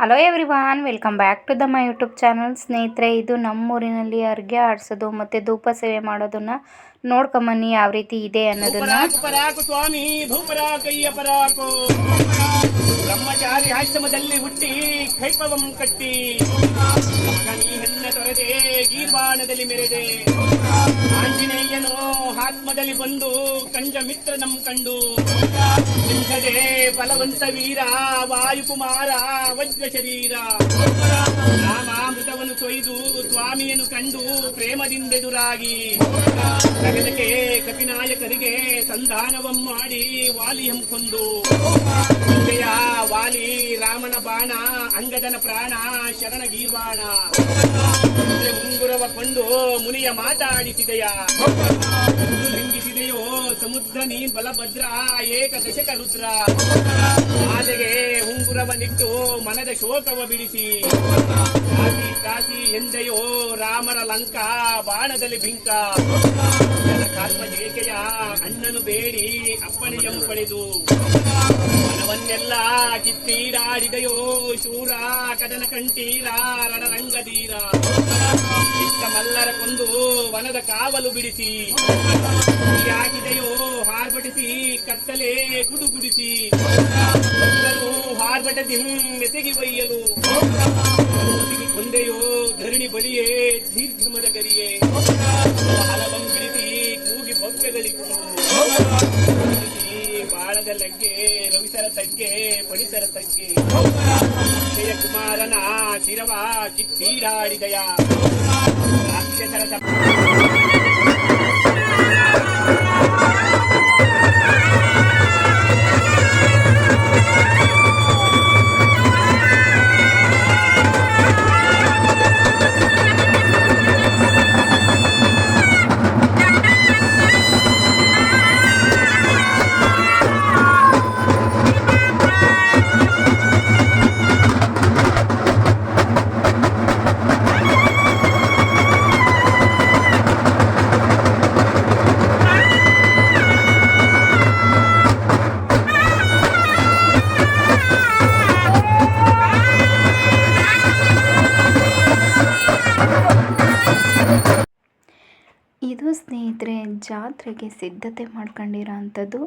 Hello everyone welcome back to the my YouTube channel ಸ್ನೇಹಿತರೆ, ಇದು ನಮ್ಮೂರಿನಲ್ಲಿ ಅರ್ಗೆ ಆಡಿಸೋದು ಮತ್ತು ಧೂಪ ಸೇವೆ ಮಾಡೋದನ್ನ ನೋಡ್ಕೊಂಬನ್ನಿ ಯಾವ ರೀತಿ ಇದೆ ಅನ್ನೋದನ್ನ. ಹುಟ್ಟಿ ಕೈಪವಂ ಕಟ್ಟಿ. ಗೀರ್ವಾಣದಲ್ಲಿ ಮೆರೆದೆ. ಆಂಜನೇಯನು ಆತ್ಮದಲ್ಲಿ ಬಂದು ಕಂಜ ಮಿತ್ರ ನಮ್ ಕಂಡು, ಸಿಂಹದೇ ಬಲವಂತ ವೀರ, ವಾಯುಕುಮಾರ, ವಜ್ರ ಶರೀರ, ರಾಮಾಮೃತವನ್ನು ತೊಯ್ದು ಸ್ವಾಮಿಯನ್ನು ಕಂಡು ಪ್ರೇಮದಿಂದೆದುರಾಗಿ ಜಗದಕ್ಕೆ ಕಪಿನಾಯಕರಿಗೆ ಸಂಧಾನವಂ ಮಾಡಿ ವಾಲಿಯಂ ಕೊಂದು ಸಂಜೆಯ ವಾಲಿ ರಾಮನ ಬಾಣ, ಅಂಗದನ ಪ್ರಾಣ ಶರಣ ಗೀರ್ವಾಣ ಕೊಂಡು ಮುನಿಯ ಮಾತಾಡಿಸಿದೆಯ. ಸಮುದ್ರ ನೀ ಬಲಭದ್ರ ಏಕ ದಶಕ ರುದ್ರ. ಆದೆಗೆ ಉಂಗುರವನ್ನಿಟ್ಟು ಮನದ ಶೋಕವ ಬಿಡಿಸಿ. ಎಂದೆಯೋ ರಾಮರ ಲಂಕಾ ಬಾಣದಲ್ಲಿ ಬಿಂಕ. ಕಾತ್ಮ ಜೇಕೆಯ ಅಣ್ಣನು ಬೇಡಿ ಅಪ್ಪಣೆಯಂ ಪಡೆದು ಮನವನ್ನೆಲ್ಲ ಕಿತ್ತೀರಾಡಿದೆಯೋ ಶೂರ ಕದನ ಕಂಠೀರ ರಣರಂಗದೀರ ಚಿಕ್ಕ ಮಲ್ಲರ ಕೊಂದು ವನದ ಕಾವಲು ಬಿಡಿಸಿ. ಯಾಕಿದೆಯೋ ಹಾರ್ಬಟಿಸಿ ಕತ್ತಲೆ ಗುಡುಗುಡಿಸಿ ಹಾರ್ಬಟದಿ ಮೆಸಗಿ ಒಯ್ಯಲು. ಮೂತಿಗೆ ಕೊಂದೆಯೋ ಧರಣಿ ಬಳಿಯೇ ದೀರ್ಘಮದ ಗರಿಯೇ ಹಲವಂ ಬಿಡಿಸಿ ಕೂಗಿ ಭಕ್ತಗಳಿತ್ತು ಬಾಳದ ಲಗ್ಗೆ ರವಿಸರ ತಗ್ಗೆ ಪಡಿಸರ ತಗ್ಗೆ ಅಕ್ಷಯ ಕುಮಾರನ ಶಿರವ ಕಿತ್ತೀರಾಡಿದಯ ರಾಕ್ಷಸರ ಜಾತ್ರೆಗೆ ಸಿದ್ಧತೆ ಮಾಡ್ಕೊಂಡಿರೋ ಅಂಥದ್ದು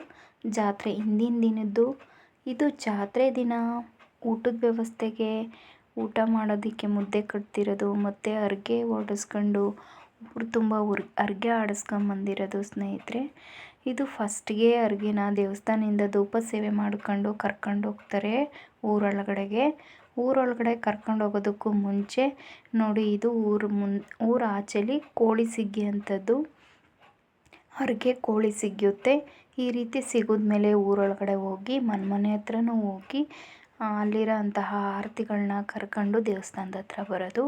ಜಾತ್ರೆ ಹಿಂದಿನ ದಿನದ್ದು. ಇದು ಜಾತ್ರೆ ದಿನ. ಊಟದ ವ್ಯವಸ್ಥೆಗೆ ಊಟ ಮಾಡೋದಕ್ಕೆ ಮುದ್ದೆ ಕಟ್ತಿರೋದು, ಮತ್ತು ಅರ್ಗೆ ಓಡಿಸ್ಕೊಂಡು ಊರು ತುಂಬ ಉರ್, ಅರ್ಗೆ ಆಡಿಸ್ಕೊಂಬಂದಿರೋದು ಸ್ನೇಹಿತರೆ. ಇದು ಫಸ್ಟ್ಗೆ ಅರ್ಗೆನ ದೇವಸ್ಥಾನದಿಂದ ಧೂಪ ಸೇವೆ ಮಾಡ್ಕೊಂಡು ಕರ್ಕೊಂಡು ಹೋಗ್ತಾರೆ ಊರೊಳಗಡೆಗೆ. ಊರೊಳಗಡೆ ಕರ್ಕೊಂಡು ಹೋಗೋದಕ್ಕೂ ಮುಂಚೆ ನೋಡಿ ಇದು ಊರು ಮುನ್, ಊರ ಆಚೆಲಿ ಕೋಳಿ ಸಿಗ್ಯೋಂಥದ್ದು ಅರ್ಗೆ ಕೋಳಿ ಸಿಗುತ್ತೆ ಈ ರೀತಿ ಸಿಗಿದ್ಮೇಲೆ ಊರೊಳಗಡೆ ಹೋಗಿ ಮನೆ ಮನೆ ಹತ್ರನೂ ಹೋಗಿ ಅಲ್ಲಿರೋ ಅಂತಹ ಆರತಿಗಳನ್ನ ಕರ್ಕೊಂಡು ದೇವಸ್ಥಾನದ ಹತ್ರ ಬರೋದು.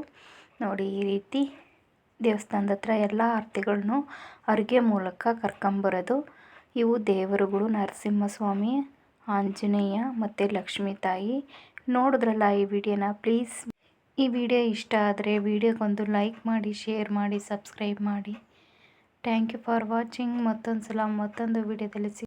ನೋಡಿ, ಈ ರೀತಿ ದೇವಸ್ಥಾನದ ಹತ್ರ ಎಲ್ಲ ಆರತಿಗಳನ್ನು ಅರ್ಗೆ ಮೂಲಕ ಕರ್ಕೊಂಬರೋದು. ಇವು ದೇವರುಗಳು ನರಸಿಂಹಸ್ವಾಮಿ, ಆಂಜನೇಯ ಮತ್ತು ಲಕ್ಷ್ಮೀ ತಾಯಿ. ನೋಡಿದ್ರಲ್ಲ ಈ ವಿಡಿಯೋನ, ಪ್ಲೀಸ್. ಈ ವಿಡಿಯೋ ಇಷ್ಟ ಆದರೆ ವಿಡಿಯೋಗೊಂದು ಲೈಕ್ ಮಾಡಿ, ಶೇರ್ ಮಾಡಿ, ಸಬ್ಸ್ಕ್ರೈಬ್ ಮಾಡಿ. ಥ್ಯಾಂಕ್ ಯು ಫಾರ್ ವಾಚಿಂಗ್ ಮತ್ತೊಂದು ಸಲ ಮತ್ತೊಂದು ವಿಡಿಯೋದಲ್ಲಿ ಸಿಗ್